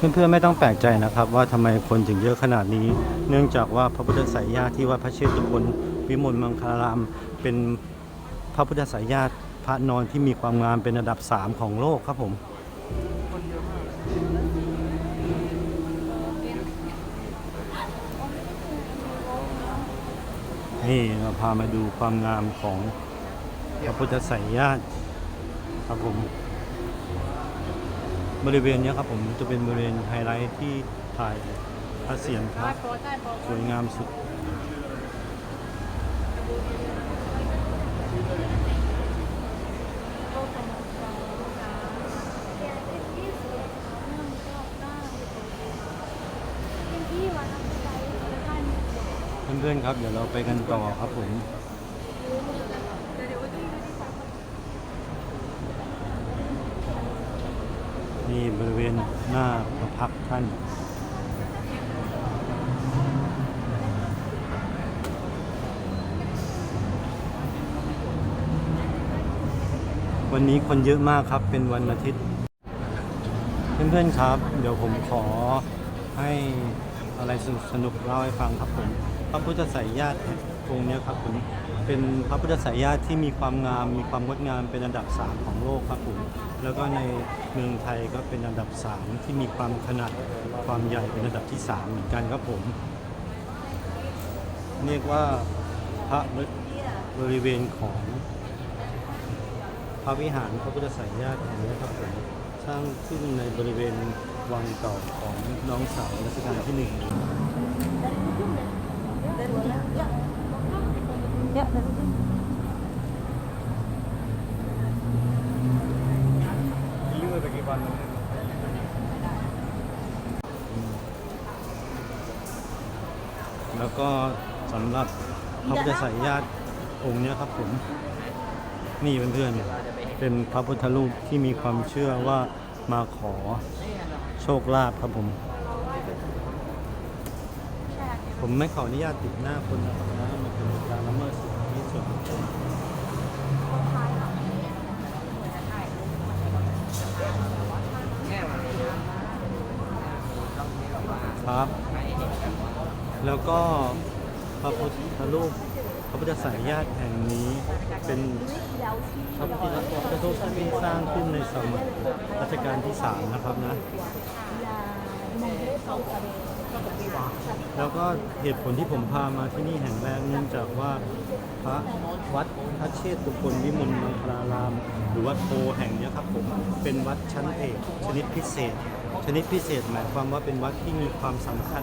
เพื่อนๆไม่ต้องแปลกใจนะครับ ว่าทำไมคนถึงเยอะขนาดนี้ เนื่องจากว่าพระพุทธไสยญาติที่วัดพระเชตุพนวิมลมังคลาราม เป็นพระพุทธไสยญาติพระนอนที่มีความงามเป็นอันดับสามของโลกครับผมนี่เราพามาดูความงามของพระพุทธไสยญาติครับผม บริเวณนี้ครับผมจะเป็นบริเวณไฮไลท์ที่ถ่ายพระเสียรพระสวยงามสุดเพื่อนๆครับ เดี๋ยวเราไปกันต่อครับผม นี่บริเวณหน้าพระพักท่านวันนี้คนเยอะมากครับเป็นวันอาทิตย์ เพื่อนๆครับ เดี๋ยวผมขอให้อะไรสนุกๆเล่าให้ฟังครับผม พระพุทธไสยญาติองค์นี้ครับผมเป็นพระพุทธไสยญาติที่มีความงาม มีความงดงามเป็นอันดับ 3 ของโลกครับผมแล้วก็ในเมืองไทยก็เป็นอันดับ 3 ที่มีความขนาดความใหญ่เป็นอันดับที่ 3 เหมือนกันครับผม เรียกว่าพระบริเวณของพระวิหารพระพุทธไสยญาติแห่งนี้ครับผมสร้างขึ้นในบริเวณวังเก่าของน้องสาวรัชกาลที่หนึ่ง แล้วก็สำหรับพระพุทธไสยญาติองค์เนี้ยครับผมนี่เพื่อนๆเป็นพระพุทธรูปที่มีความเชื่อว่ามาขอโชคลาภครับผม ผมไม่ขออนุญาตติดหน้าคนนะครับนะมันเป็นการละเมิดสิทธิส่วนบุคคลครับ แล้วก็พระพุทธรูปพระพุทธสายญาติแห่งนี้เป็นพระพุทธรูปที่สร้างขึ้นในสมัยรัชกาลที่สามนะครับนะ แล้วก็เหตุผลที่ผมพามาที่นี่แห่งแรกเนื่องจากว่าพระวัดพระเชตุพนวิมลมังคลาราม หรือวัดโพแห่งนี้ครับผมเป็นวัดชั้นเอกชนิดพิเศษ ชนิดพิเศษหมายความว่าเป็นวัดที่มีความสำคัญ